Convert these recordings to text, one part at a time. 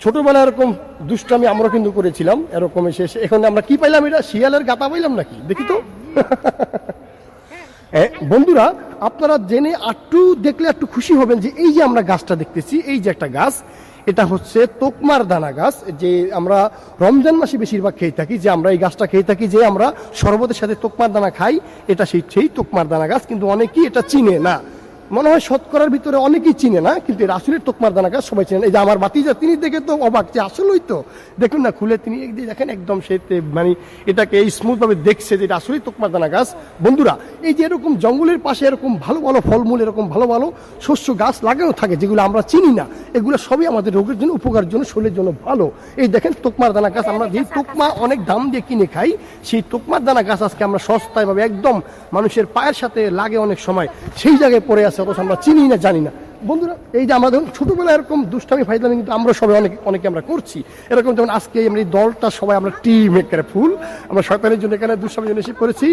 ছোটবেলায় এরকম দুষ্টামি আমরা কিন্তু করেছিলাম এরকম এসে এখন আমরা কি পাইলাম এটা? শিয়ালের গাতা পাইলাম নাকি? দেখি তো। এ, বন্ধুরা আপনারা জেনে একটু দেখলে একটু খুশি হবেন যে এই যে আমরা গাছটা দেখতেছি এই যে একটা গাছ এটা হচ্ছে তোকমার দানা গাছ যে আমরা রমজান মাসে বেশিরভাগ খেয়ে থাকি যে আমরা এই গাছটা খেয়ে থাকি যে আমরা শরবতের সাথে তোকমার দানা খাই এটা সেই সেই তোকমার দানা গাছ কিন্তু অনেকেই এটা চিনে না। মনে হয় শতকরার ভিতরে অনেকেই চিনে না, কিন্তু আসলে তোকমার দানা গাছ সবাই চেনেন। এই যে আমার বাতিজা তিনি দেখে তো অবাক যে আসলেই তো। দেখুন না, খুলে তিনি যে দেখেন একদম সে মানে এটাকে এই স্মুথ ভাবে দেখছে যে এটা আসলেই তোকমার দানা গাছ বন্ধুরা, এই যে এরকম জঙ্গলের পাশে এরকম ভালো ভালো ফলমূল, এরকম ভালো ভালো শস্য গাছ লাগানো থাকে, যেগুলো আমরা চিনি না, এগুলো সবই আমাদের রোগের জন্য, উপকারের জন্য, শরীরের জন্য ভালো। এই দেখেন তোকমার দানা গাছ আমরা যেই তোকমা অনেক দাম দিয়ে কিনে খাই, সেই তোকমার দানা গাছ আজকে আমরা সস্তায় ভাবে একদম মানুষের পায়ের সাথে লাগে অনেক সময়। সেই জায়গায় পড়ে আছে অথচ আমরা চিনি না, জানি না। বন্ধুরা, এই যে আমাদের ছোটবেলায় এরকম দুষ্টামি, ফাইজলামি কিন্তু আমরা সবাই অনেক, অনেকে আমরা করছি। এরকম যেমন আজকে আমরা এই দলটা সবাই আমরা টিম একেবারে ফুল আমরা সরকারের জন্য এখানে দুষ্টামির জন্য এসে করেছি।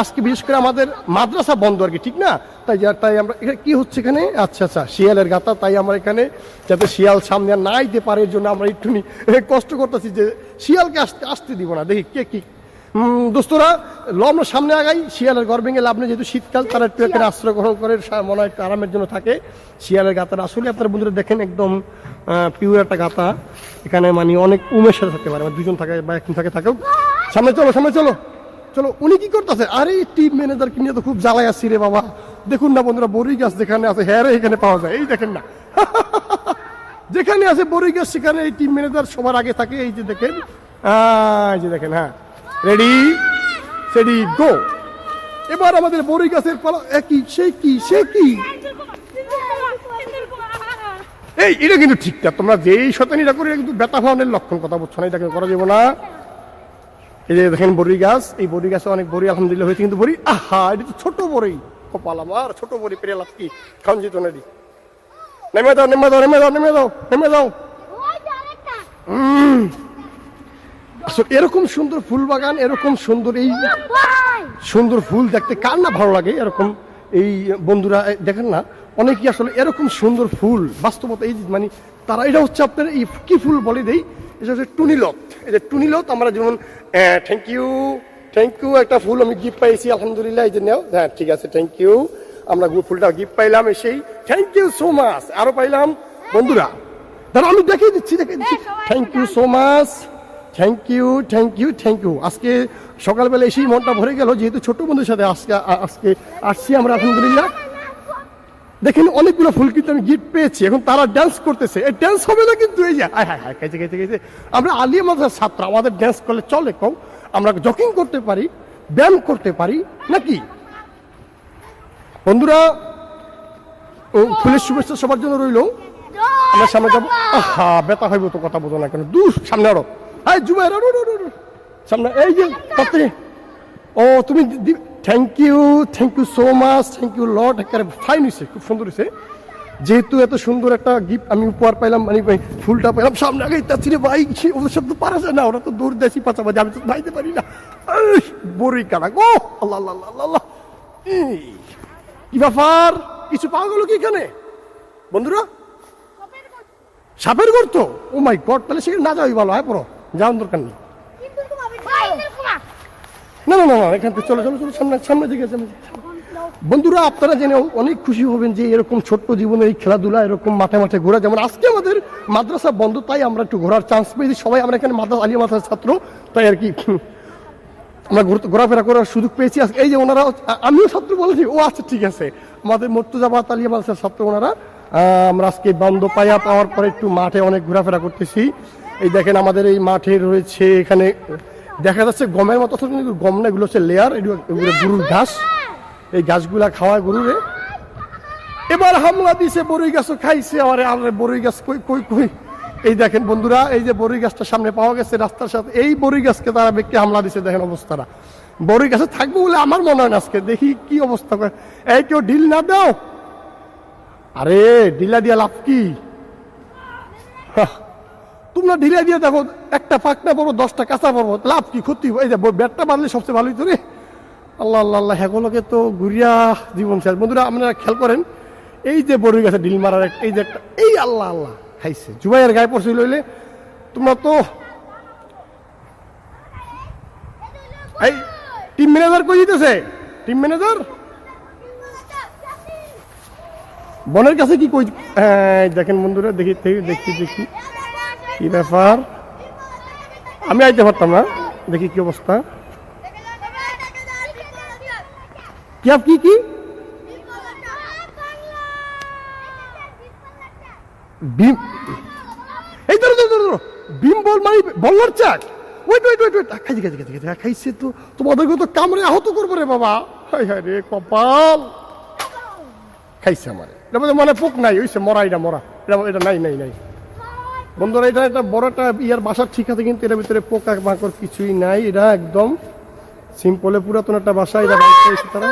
আজকে বিশেষ করে আমাদের মাদ্রাসা বন্ধ আর কি, ঠিক না? তাই তাই আমরা এখানে কী হচ্ছে এখানে? আচ্ছা আচ্ছা শিয়ালের গাতা, তাই আমরা এখানে যাতে শিয়াল সামনে না আইতে পারে, এর জন্য আমরা একটু কষ্ট করতেছি যে শিয়ালকে আসতে আসতে দিব না। দেখি কে কি দোস্তরা লম্ব সামনে আগাই, শিয়ালের ভেঙে লাভ নেই। যেহেতু শীতকাল, তারা একটু এখানে আশ্রয় গ্রহণ করে মনে হয় একটু আরামের জন্য থাকে। শিয়ালের গাতার আসলে আপনারা বন্ধুরা দেখেন একদম পিওর একটা গাতা। এখানে মানে অনেক উমের সাথে থাকতে পারে মানে দুজন থাকে বা একজন থাকে, থাকেও। সামনে চলো সামনে চলো চলো। উনি কি করতেছে? আরে টিম ম্যানেজার নিয়ে তো খুব জ্বালাই আসছি রে বাবা। দেখুন না বন্ধুরা, বড়ি গাছ যেখানে আছে হ্যাঁ এখানে পাওয়া যায়। এই দেখেন না। যেখানে আছে বড়ি গাছ, সেখানে এই টিম ম্যানেজার সবার আগে থাকে। এই যে দেখেন এই যে দেখেন হ্যাঁ। রেডি সেডি গো এবার আমাদের বড়ি গাছের পালা একই সে কি সে কি? এই এটা কিন্তু ঠিক না তোমরা যেই শতানিটা করে এটা কিন্তু বেতা ভাওনের লক্ষণ কথা বলছো না? এটাকে করা যাবে না। এই যে দেখেন বড়ি গাছ এই বড়ি গাছে অনেক বড়ি আলহামদুলিল্লাহ হয়েছে কিন্তু বড়ি। আহা এটা তো ছোট বড়ি। কপাল আমার ছোট বড়ি পেরে লাভ কি? খাওয়ান যেত না নেমে দাও নেমে দাও নেমে দাও নেমে দাও নেমে দাও এরকম সুন্দর ফুল বাগান এরকম সুন্দর এই সুন্দর ফুল দেখতে কার না ভালো লাগে? এরকম এই বন্ধুরা দেখেন না অনেকেই আসলে এরকম সুন্দর ফুল বাস্তবতা এই মানে তারা এটা হচ্ছে আপনার এই কি ফুল বলে দেই? এটা হচ্ছে টুনিলত এই যে টুনিলত আমরা যেমন থ্যাংক ইউ থ্যাংক ইউ একটা ফুল আমি গিফট পাইছি আলহামদুলিল্লাহ এই যে নেও। হ্যাঁ ঠিক আছে থ্যাংক ইউ আমরা ফুলটা গিফট পাইলাম এসেই থ্যাংক ইউ সো মাচ আরও পাইলাম। বন্ধুরা দাঁড়া আমি দেখিয়ে দিচ্ছি দেখিয়ে দিচ্ছি। Thank you so much thank you thank you thank you আজকে সকালবেলা এসেই মনটা ভরে গেল, যেহেতু ছোট বন্ধুর সাথে আজকে আজকে আসছি আমরা আলহামদুলিল্লাহ। দেখেন অনেকগুলো ফুল কিন্তু আমি গিফট পেয়েছি, এখন তারা ড্যান্স করতেছে। এই ড্যান্স হবে না কিন্তু এই যে, হায় হায় হায় গেছে গেছে গেছে আমরা আলিয়া মাদ্রাসার ছাত্র, আমাদের ড্যান্স করলে চলে কম। আমরা জকিং করতে পারি, ব্যায়াম করতে পারি, নাকি? বন্ধুরা ফুলের শুভেচ্ছা সবার জন্য রইল। আমরা সামনে যাব। আহা বেতা হইব তো কথা বোঝো না কেন। দূর, সামনে আরও। আরও, আরও। সামনে এই যে তাড়াতাড়ি। ও তুমি thank you thank you so much thank you lot একেবারে ফাইন হয়েছে খুব সুন্দর হয়েছে যেহেতু এত সুন্দর একটা গিফট আমি উপহার পাইলাম মানে ভাই ফুলটা পাইলাম সামনে আগে তাচ্ছি রে ভাই ওদের সব তো পারা যায় না ওরা তো দূর দেশি পাচাবাজি আমি তো নাইতে পারি না। এই, বড়ি কানা গো। আল্লাহ আল্লাহ আল্লাহ আল্লাহ। এই, কি ব্যাপার? কিছু পাওয়া গেল কি এখানে? বন্ধুরা সাপের গর্ত? ও মাই গড তাহলে সেখানে না যাওয়াই ভালো হ্যাঁ পড়ো। যাওয়ার দরকার নেই। না না না এখান থেকে চলো চলো চলো, সামনে সামনে দিকে বন্ধুরা, আপনারা জেনে অনেক খুশি হবেন যে এরকম ছোট্ট জীবনে এই খেলাধুলা এরকম মাঠে মাঠে ঘোরা। যেমন আজকে আমাদের মাদ্রাসা বন্ধ, তাই আমরা একটু ঘোরার চান্স পেয়েছি। সবাই আমরা এখানে মাদ্রাসা, আলিয়া মাদ্রাসার ছাত্র, তাই আর কি। আমরা ঘোরাফেরা করার সুযোগ পেয়েছি আজকে। এই যে ওনারা, আমিও ছাত্র বলেছি, ও আচ্ছা ঠিক আছে। আমাদের মর্তুজাবাদ আলিয়া মাদ্রাসার ছাত্র ওনারা। আমরা আজকে বন্ধ পাইয়া পাওয়ার পরে একটু মাঠে অনেক ঘোরাফেরা করতেছি। এই দেখেন আমাদের এই মাঠে রয়েছে এখানে, দেখা যাচ্ছে গমের মতো গম না, এগুলো হচ্ছে লেয়ার এগুলো গরুর ঘাস। এই ঘাসগুলা খাওয়ায় গরুরে এবার হামলা দিছে বড়ই গাছও, খাইছে আরে আরে বড়ই গাছ কই কই কই। এই দেখেন বন্ধুরা, এই যে বড়ই গাছটা সামনে পাওয়া গেছে রাস্তার সাথে, এই বড়ই গাছকে তারা ব্যক্তি হামলা দিছে, দেখেন অবস্থাটা। বড়ই গাছে থাকব বলে আমার মনে হয় না আজকে, দেখি কি অবস্থা করে। এই কেউ ঢিল না দাও। আরে, ঢিলা দিয়া লাভ কি? তোমরা ঢিলা দিয়ে দেখো, একটা পাকনা পড়ব দশটা কাঁচা পড়ব লাভ কি ক্ষতি এই যে, ব্যাটটা বাঁধলে সবচেয়ে ভালোই তো রে। আল্লাহ আল্লাহ আল্লাহ হ্যাগুলোকে তো ঘুরিয়া জীবন শেষ। বন্ধুরা, আপনারা খেয়াল করেন, এই যে বড়ই গাছে ঢিল মারার এই যে একটা এই আল্লাহ আল্লাহ, খাইছে। জুবাইয়ের গায়ে পড়ছে লইলে তোমরা তো এই টিম ম্যানেজার কই দিতেছে? টিম ম্যানেজার বনের কাছে কি কই এই দেখেন বন্ধুরা দেখি দেখি দেখি। কি ব্যাপার? আমি আইতে পারতাম না। দেখি কি অবস্থা। কি আপ কি কি? বিম এই ধরো ধরো ধরো বিম বল মানে বল্লার চাক ওয়েট ওয়েট ওয়েট ওয়েট খাইছে খাইছে খাইছে খাইছে তো। তোমাদেরকে তো কামড়ে আহত করব রে বাবা। রে, কপাল। খাইছে আমার। এটা মানে পোক নাই ওইসে মরা এটা মরা। এটা এটা নাই নাই নাই। বন্ধুরা, এটা একটা বড় একটা ইয়ার বাসা ঠিক আছে, কিন্তু এটার ভিতরে পোকা মাকড় কিছুই নাই। এটা একদম সিম্পলে পুরাতন একটা বাসা, এটা করেছে তারা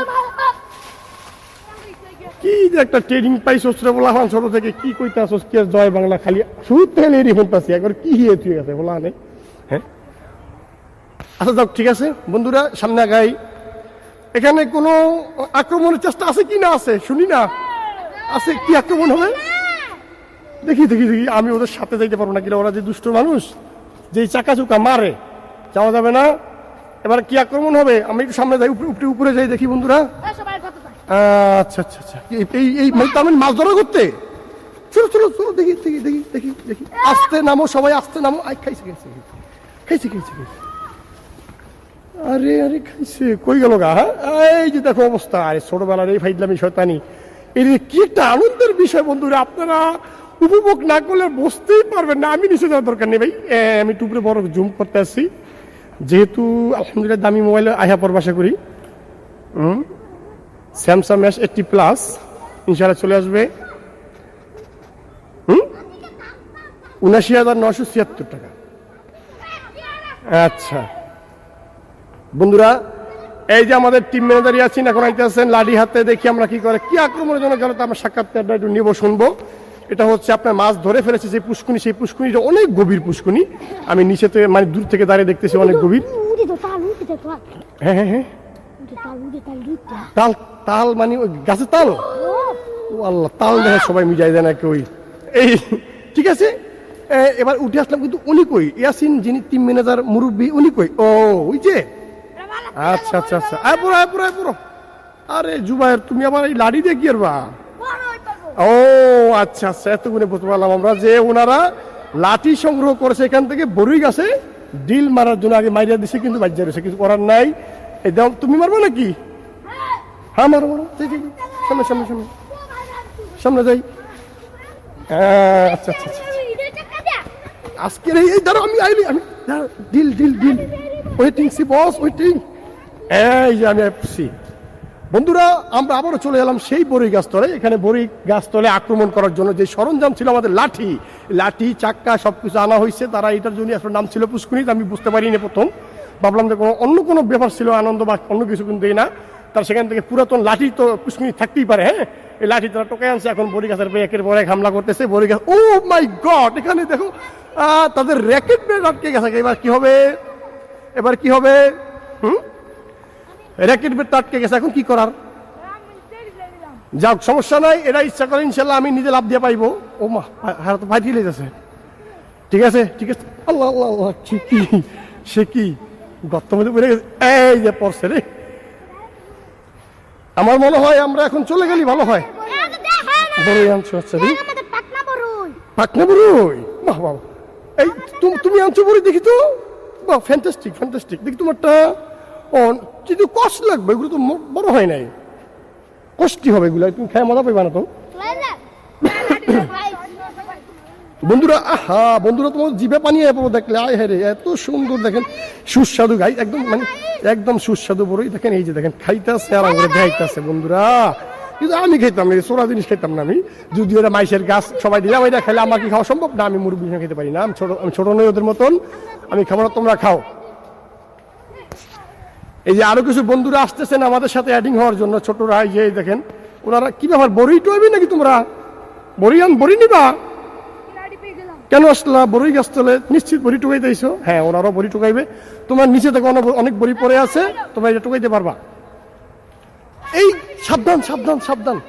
কি যে একটা ট্রেনিং পাইছো বলা আমার ছোট থেকে কি কইতে আসো, কে জয় বাংলা খালি শুরু থেকে এরই শুনতেছি একবার কি হিয়ে ঠিক আছে বলা নেই। হ্যাঁ? আচ্ছা যাক, ঠিক আছে। বন্ধুরা, সামনে আগাই। এখানে কোনো আক্রমণের চেষ্টা আছে কি না আছে? শুনি না। আছে কি আক্রমণ হবে? দেখি দেখি দেখি আমি ওদের সাথে যাইতে পারব না কিনা ওরা যে দুষ্ট মানুষ যে চাকা চুকা মারে যাওয়া যাবে না। এবার কি আক্রমণ হবে? আমি একটু সামনে যাই উপরে উপরে উপরে যাই দেখি বন্ধুরা। আচ্ছা আচ্ছা আচ্ছা। এই- এই তার মানে মাছ ধরা করতে? চলো চলো চলো দেখি দেখি দেখি দেখি দেখি। আস্তে নামো সবাই আস্তে নামো। আই খাইছে খাইছে খাইছে খাইছে খাইছে। আরে আরে খাইছে। কই গেল গা হ্যাঁ? এই যে দেখো অবস্থা। আরে ছোটবেলার এই ফাইডলামি শয়তানি। এই কি একটা আনন্দের বিষয় বন্ধুরা আপনারা উপভোগ না করলে বুঝতেই পারবেন না। আমি নিচে যাওয়ার দরকার নেই ভাই। আমি টুপরে বড় জুম করতে আসছি। যেহেতু আলহামদুলিল্লাহ দামি মোবাইলে আহা পর বাসা করি। স্যামসাং এস এইটটি প্লাস ইনশাল্লাহ চলে আসবে। হুম? উনাশি হাজার নশো ছিয়াত্তর টাকা। আচ্ছা। বন্ধুরা, এই যে আমাদের টিম ম্যানেজারই আছেন এখন আইতে আছেন লাডি হাতে দেখি আমরা কি করে, কি আক্রমণের জন্য গেল তো আমরা সাক্ষাৎকারটা একটু নিব, শুনব। এটা হচ্ছে আপনার মাছ ধরে ফেলেছে যে পুষ্কুনি, সেই পুষ্কুনিটা অনেক গভীর পুষ্কুনি। আমি নিচে থেকে মানে দূর থেকে দাঁড়িয়ে দেখতেছি অনেক গভীর। হ্যাঁ হ্যাঁ হ্যাঁ। তাল তাল মানে ওই গাছের তাল? ও আল্লাহ, তাল দেখে সবাই মিজাই দেয় না কেউ এই, ঠিক আছে? এবার উঠে আসলাম কিন্তু উনি কই? ইয়াসিন যিনি টিম ম্যানেজার মুরব্বী, উনি কই? ও, ওই যে? আচ্ছা আচ্ছা আচ্ছা। আয় পুরো আয় পুরো আয় পুরো আরে জুবাইর তুমি আমার এই লাড়ি দিয়ে কি করবা? ও আচ্ছা আচ্ছা এতগুলো বুঝতে পারলাম আমরা যে ওনারা লাঠি সংগ্রহ করেছে এখান থেকে বরুই গাছে ডিল মারার জন্য আগে মাইরিয়া দিছে, কিন্তু বাজ্যা রয়েছে, কিছু করার নাই। এই তুমি মারবো নাকি? হ্যাঁ মারো মারো। সামনে সামনে সামনে। সামনে যাই। আচ্ছা আচ্ছা আচ্ছা। আজকের এই দাঁড়াও, আমি আইলি, আমি deal deal deal. Waiting see boss waiting এই যে, আমি আসছি। বন্ধুরা, আমরা আবারও চলে এলাম সেই বড়ি গাছতলে এখানে বড়ি গাছতলে আক্রমণ করার জন্য যে সরঞ্জাম ছিল আমাদের লাঠি। লাঠি, চাক্কা সব কিছু আনা হয়েছে। তারা এটার জন্য আসলে নাম ছিল পুষ্কুনি আমি বুঝতে পারিনি প্রথম। ভাবলাম যে কোনো অন্য কোনো ব্যাপার ছিল, আনন্দ বা অন্য কিছু কিন্তু না। তার সেখান থেকে পুরাতন লাঠি তো পুষ্কুনি থাকতেই পারে হ্যাঁ? এই লাঠি তারা টোকে আনছে, এখন বড়ি গাছের উপরে একের পর এক হামলা করতেছে। বড়ি গাছ ও মাই গড এখানে দেখো তাদের র্যাকেট আটকে গেছে। এবার কি হবে? এবার কি হবে? হুম? র্যাকেট তো আটকে গেছে এখন কি করার? যাক সমস্যা নাই এটা ইচ্ছা করে ইনশাল্লাহ আমি নিজে লাভ দিয়ে পাইবো। ও মা হারা তো ফাইটিয়ে লেগেছে ঠিক আছে ঠিক আছে। আল্লাহ আল্লাহ আল্লাহ সে কি? সে কি? মধ্যে পড়ে গেছে। এই যে পড়ছে রে। আমার মনে হয় আমরা এখন চলে গেলি ভালো হয়। বড়ই আনছো আচ্ছা রে পাটনা বড়ই বাহ বাহ এই তুমি আনছো বড়ি দেখি তো। বাহ ফ্যান্টাস্টিক ফ্যান্টাস্টিক দেখি তোমারটা। ও কিন্তু কষ্ট লাগবে, এগুলো তো বড় হয় নাই। কষ্টি হবে এগুলো, তুমি খায় মজা পাইবা না তো। বন্ধুরা, আহা, বন্ধুরা, তোমার জিভে পানি পাবো দেখলে, আয় হ্যাঁ এত সুন্দর দেখেন, সুস্বাদু গাই, একদম মানে একদম সুস্বাদু বড়ই। দেখেন, এই যে দেখেন, খাইতেছে আর করে দেখাইতেছে, বন্ধুরা। কিন্তু আমি খাইতাম না সোনা জিনিস খাইতাম না আমি। যদি ওরা মাইসের গাছ, সবাই দিলাম ওইটা খেলে আমাকে খাওয়া সম্ভব না, আমি মুরগি খেতে পারি না। আমি ছোট আমি ছোট নই ওদের মতন, আমি খাব তোমরা খাও। এই যে আরও কিছু বন্ধুরা আসতেছেন আমাদের সাথে অ্যাডিং হওয়ার জন্য, ছোটরা এই যে দেখেন, ওনারা কি ব্যাপার বড়ি টুয়াবি নাকি তোমরা? বড়ি আন বড়ি নিবা? কেন আসলা? বড়ি গাছ তলে নিশ্চিত বড়ি টুকাই দিয়েছ? হ্যাঁ ওনারাও বড়ি টুকাইবে। তোমার নিচে দেখো অনেক- বড়ি পড়ে আছে, তোমরা এটা টুকাইতে পারবা। এই, সাবধান সাবধান সাবধান।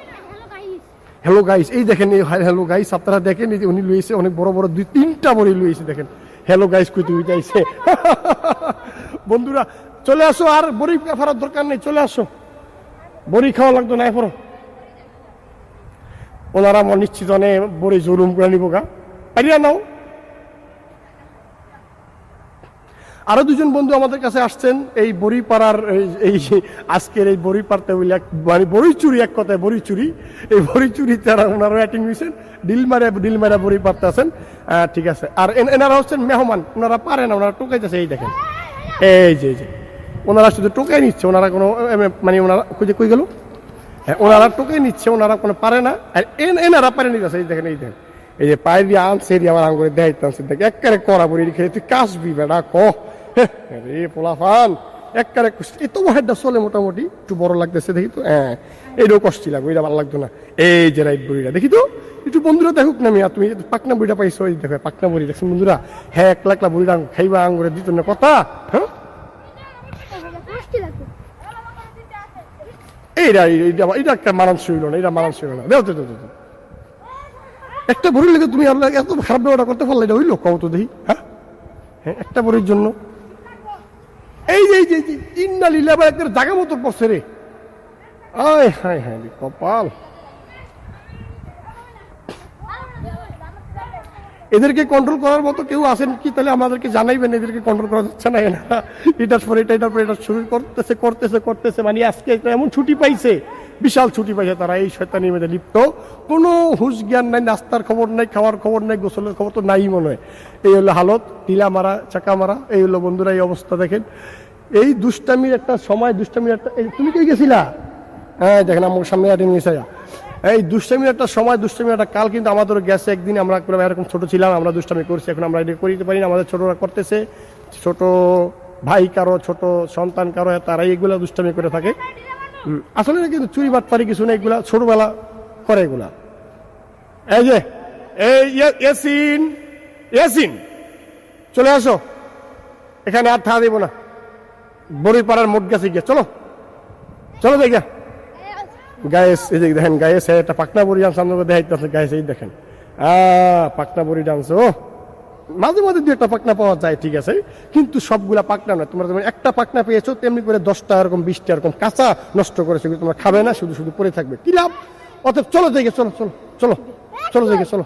হ্যালো গাইস এই দেখেন, এই হ্যালো গাইস আপনারা দেখেন, এই যে উনি লইছে, অনেক বড় বড় দুই তিনটা বড়ি লইছে, দেখেন। হ্যালো গাইস কইতে হইতে আইছে। বন্ধুরা চলে আসো, আর বড়ি ফারার দরকার নেই, চলে আসো। বড়ি খাওয়া লাগতো না এরপরও ওনারা আমার নিশ্চিত অনেক বড়ি জরুম করে নিব গা। পারিয়া নাও। আরও দুজন বন্ধু আমাদের কাছে আসছেন, এই বড়িপাড়ার এই- এই আজকের এই বড়িপাড়তে বলে এক মানে বড়ি চুরি এক কথায়, বড়ি চুরি। এই বড়ি চুরি তারা ওনারা অ্যাটিং হয়েছেন ডিল মারে, ডিল মারা বড়ি পাড়তে আছেন। ঠিক আছে। আর এন- এনারা হচ্ছেন মেহমান, ওনারা পারেন না, ওনারা টোকাইতেছে, এই দেখেন। এই যে এই যে। ওনারা শুধু টোকাই নিচ্ছে, ওনারা কোনো মানে ওনারা খুঁজে কই গেল? হ্যাঁ ওনারা টোকাই নিচ্ছে, ওনারা কোনো পারে না। আর এন- এনারা পারে নিতেছে এই দেখেন এই দেখেন, এই যে পায়ের দিয়ে আনছে এরিয়া আমার আঙ্গুরে দেখাইতে আনছে দেখ একবারে করা বড়ি খেয়ে তুই কাশবি বেড়া ক? রে পোলাফান একবারে কুস্তি এত হেডটা চলে মোটামুটি, একটু বড় লাগতেছে, দেখি তো হ্যাঁ এইটাও কষ্টি লাগবে এটা ভালো লাগতো না। এই যে রাইট বড়িটা, দেখি তো, একটু বন্ধুরা দেখুক না মিয়া, তুমি পাকনা বড়িটা পাইছো, এই দেখো, পাকনা বড়ি, দেখছেন বন্ধুরা? হ্যাঁ এক লাখ লাখ বড়িটা খাইবা, আঙ্গুরে দিত না, কথা হ্যাঁ মিষ্টি লাগবে এইটা এইটা এটা একটা মানান ছিল না। এটা মানান ছিল না একটা লেগে তুমি আল্লাহ এত খারাপ ব্যবহার করতে পারলে এটা হইল? কও তো দেখি হ্যাঁ? হ্যাঁ একটা বড়ির জন্য। এই যে এই যে ইন্না লীলা বা একটা জাগা মতো পড়ছে রে। আয়, হায় হায় কপাল। এদেরকে কন্ট্রোল করার মতো কেউ আছেন কি? তাহলে আমাদেরকে জানাইবেন, এদেরকে কন্ট্রোল করা যাচ্ছে না এটার পর, এটা, এটার পর, এটা শুরু করতেছে করতেছে করতেছে। মানে আজকে এমন ছুটি পাইছে, বিশাল ছুটি পাইছে তারা এই শয়তানির মধ্যে লিপ্ত। কোনো হুশ জ্ঞান নাই, নাস্তার খবর নাই, খাওয়ার খবর নাই, গোসলের খবর তো নাই মনে হয়। এই হলো হালত টিলা মারা, চাকা মারা, এই হলো বন্ধুরা এই অবস্থা দেখেন। এই দুষ্টামির একটা সময়, দুষ্টামির একটা তুমি কে গেছিলা? হ্যাঁ দেখেন আমার সামনে আটি নিয়েছে এই দুষ্টামির একটা সময়, দুষ্টামির একটা কাল, কিন্তু আমাদেরও গেছে একদিন। আমরা এরকম ছোট ছিলাম, আমরা দুষ্টামি করছি, এখন আমরা এটা করিতে পারি না, আমাদের ছোটরা করতেছে। ছোট ভাই কারও, ছোট সন্তান কারও, তারাই এগুলা দুষ্টামি করে থাকে। আসলে কিন্তু চুরি বাটপারি কিছু না এগুলা ছোটবেলা করে এগুলা। এই যে, এই ইয়াসিন ইয়াসিন, চলে আসো। এখানে আর থাকা দিব না। বড়িপাড়ার মোট গেছে গিয়ে, চলো। চলো দেখা। গায়েস, এই যে দেখেন, গায়েস একটা পাকনা বড়ি ডান্স আপনাকে দেখাইতেছে গায়েস, এই দেখেন। পাকনা বড়ি ডান্স ও। মাঝে মাঝে দু একটা পাকনা পাওয়া যায়, ঠিক আছে? কিন্তু সবগুলা পাকনা না তোমরা যেমন একটা পাকনা পেয়েছ, তেমনি করে দশটা এরকম, বিশটা এরকম কাঁচা নষ্ট করে কিন্তু তোমরা খাবে না, শুধু শুধু পরে থাকবে। কি লাভ? অতএব চলো দেখে, চলো চলো চলো চলো দেখে, চলো।